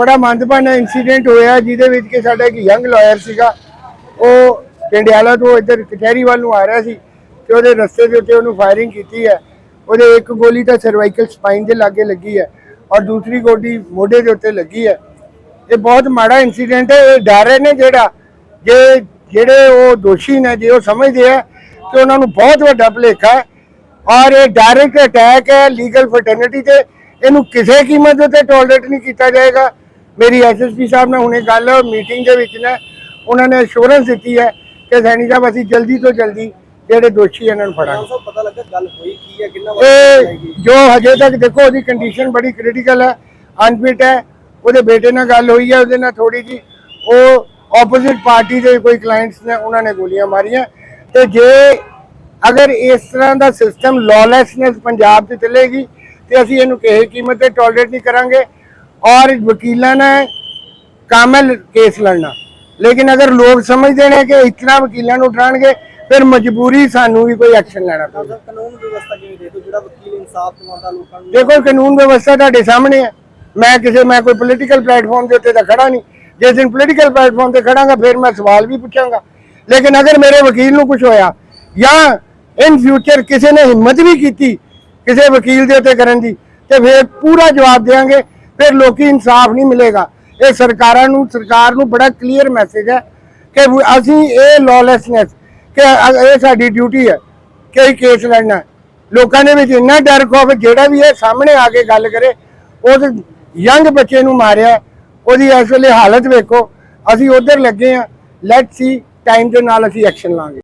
ਬੜਾ ਮੰਦਭਾਨਾ ਇਨਸੀਡੈਂਟ ਹੋਇਆ, ਜਿਹਦੇ ਵਿੱਚ ਕਿ ਸਾਡਾ ਇੱਕ ਯੰਗ ਲਾਇਰ ਸੀਗਾ, ਉਹ ਟੰਡਿਆਲਾ ਤੋਂ ਇੱਧਰ ਕਚਹਿਰੀ ਵੱਲ ਨੂੰ ਆ ਰਿਹਾ ਸੀ ਤੇ ਉਹਦੇ ਰਸਤੇ ਦੇ ਉੱਤੇ ਉਹਨੂੰ ਫਾਇਰਿੰਗ ਕੀਤੀ ਹੈ। ਉਹਦੇ ਇੱਕ ਗੋਲੀ ਤਾਂ ਸਰਵਾਈਕਲ ਸਪਾਈਨ ਦੇ ਲਾਗੇ ਲੱਗੀ ਹੈ ਔਰ ਦੂਸਰੀ ਗੋਲੀ ਮੋਢੇ ਦੇ ਉੱਤੇ ਲੱਗੀ ਹੈ। ਇਹ ਬਹੁਤ ਮਾੜਾ ਇਨਸੀਡੈਂਟ ਹੈ, ਇਹ ਡਰ ਨੇ ਜਿਹੜਾ, ਜੇ ਜਿਹੜੇ ਉਹ ਦੋਸ਼ੀ ਨੇ, ਜੇ ਉਹ ਸਮਝਦੇ ਆ ਕਿ ਉਹਨਾਂ ਨੂੰ ਬਹੁਤ ਵੱਡਾ ਭੁਲੇਖਾ ਹੈ ਔਰ ਇਹ ਡਾਇਰੈਕਟ ਅਟੈਕ ਹੈ ਲੀਗਲ ਫਰਟਰਨਿਟੀ ਤੇ। ਇਹਨੂੰ ਕਿਸੇ ਕੀਮਤ ਤੇ ਟੋਲਰੇਟ ਨਹੀਂ ਕੀਤਾ ਜਾਏਗਾ। ਮੇਰੀ ਐਸਐਸਪੀ ਸਾਹਿਬ ਨਾਲ ਹੁਣੇ ਗੱਲ ਮੀਟਿੰਗ ਦੇ ਵਿੱਚ ਨੇ ਉਹਨਾਂ ਨੇ ਅਸ਼ੋਰੈਂਸ ਦਿੱਤੀ ਹੈ ਕਿ ਸੈਣੀ ਸਾਹਿਬ ਅਸੀਂ ਜਲਦੀ ਤੋਂ ਜਲਦੀ ਜਿਹੜੇ ਦੋਸ਼ੀ ਇਹਨਾਂ ਨੂੰ ਫੜਾਂਗੇ। ਪਤਾ ਲੱਗਾ ਗੱਲ ਹੋਈ ਕੀ ਹੈ ਕਿੰਨਾ ਇਹ ਜੋ ਹਜੇ ਤੱਕ ਦੇਖੋ ਉਹਦੀ ਕੰਡੀਸ਼ਨ ਬੜੀ ਕ੍ਰਿਟੀਕਲ ਹੈ ਅਨਫਿਟ ਹੈ ਉਹਦੇ ਬੇਟੇ ਨਾਲ ਗੱਲ ਹੋਈ ਹੈ ਉਹਦੇ ਨਾਲ ਥੋੜੀ ਜੀ ਉਹ ਆਪੋਜ਼ਿਟ ਪਾਰਟੀ ਦੇ ਕੋਈ ਕਲਾਇੰਟਸ ਨੇ ਉਹਨਾਂ ਨੇ ਗੋਲੀਆਂ ਮਾਰੀਆਂ। ਤੇ ਜੇ ਅਗਰ ਇਸ ਤਰ੍ਹਾਂ ਦਾ ਸਿਸਟਮ ਲੌਲੈਸਨੈਸ ਪੰਜਾਬ 'ਚ ਚੱਲੇਗੀ ਤੇ ਅਸੀਂ ਇਹਨੂੰ ਕਿਸੇ ਕੀਮਤ ਤੇ ਟੋਲਰੇਟ ਨਹੀਂ ਕਰਾਂਗੇ। ਔਰ ਵਕੀਲਾਂ ਨੇ ਕਾਮਲ ਕੇਸ ਲੜਨਾ। ਲੇਕਿਨ ਅਗਰ ਲੋਕ ਸਮਝਦੇ ਨੇ ਕਿ ਇਤਨਾ ਵਕੀਲਾਂ ਨੂੰ ਡਰਾਣਗੇ ਫਿਰ ਮਜਬੂਰੀ ਸਾਨੂੰ ਵੀ ਕੋਈ ਐਕਸ਼ਨ ਲੈਣਾ ਸਰ ਕਾਨੂੰਨ ਵਿਵਸਥਾ ਕਿਵੇਂ ਦੇ ਦੋ ਜਿਹੜਾ ਵਕੀਲ ਇਨਸਾਫ ਦਿਵਾਉਂਦਾ ਲੋਕਾਂ ਨੂੰ? ਦੇਖੋ ਕਾਨੂੰਨ ਵਿਵਸਥਾ ਤੁਹਾਡੇ ਸਾਹਮਣੇ ਹੈ ਮੈਂ ਕਿਸੇ ਮੈਂ ਕੋਈ ਪੋਲੀਟੀਕਲ ਪਲੇਟਫਾਰਮ ਦੇ ਉੱਤੇ ਤਾਂ ਖੜਾ ਨਹੀਂ। ਜਿਸ ਦਿਨ ਪੋਲੀਟੀਕਲ ਪਲੇਟਫਾਰਮ ਤੇ ਖੜਾਂਗਾ ਫਿਰ ਮੈਂ ਸਵਾਲ ਵੀ ਪੁੱਛਾਂਗਾ। ਲੇਕਿਨ ਅਗਰ ਮੇਰੇ ਵਕੀਲ ਨੂੰ ਕੁਝ ਹੋਇਆ ਜਾਂ ਇਨ ਫਿਊਚਰ ਕਿਸੇ ਨੇ ਹਿੰਮਤ ਵੀ ਕੀਤੀ ਕਿਸੇ ਵਕੀਲ ਦੇ ਉੱਤੇ ਕਰਨ ਦੀ ਤੇ ਫਿਰ ਪੂਰਾ ਜਵਾਬ ਦੇਵਾਂਗੇ ਫਿਰ ਲੋਕੀ ਇਨਸਾਫ ਨਹੀਂ ਮਿਲੇਗਾ। ਇਹ ਸਰਕਾਰਾਂ ਨੂੰ, ਸਰਕਾਰ ਨੂੰ ਬੜਾ ਕਲੀਅਰ ਮੈਸੇਜ ਹੈ ਕਿ ਅਸੀਂ ਇਹ ਲੌਲੈਸਨੈਸ ਕਿ ਇਹ ਸਾਡੀ ਡਿਊਟੀ ਹੈ ਕਿ ਇਹ ਕੇਸ ਲੜਨਾ ਲੋਕਾਂ ਦੇ ਵਿੱਚ ਇੰਨਾ ਡਰ ਖੋਫ ਜਿਹੜਾ ਵੀ ਇਹ ਸਾਹਮਣੇ ਆ ਕੇ ਗੱਲ ਕਰੇ, ਉਸ ਯੰਗ ਬੱਚੇ ਨੂੰ ਮਾਰਿਆ, ਉਹਦੀ ਇਸ ਵੇਲੇ ਹਾਲਤ ਵੇਖੋ, ਅਸੀਂ ਉਧਰ ਲੱਗੇ ਆ ਲੈਟਸ ਸੀ ਟਾਈਮ ਦੇ ਨਾਲ ਅਸੀਂ ਐਕਸ਼ਨ ਲਾਂਗੇ।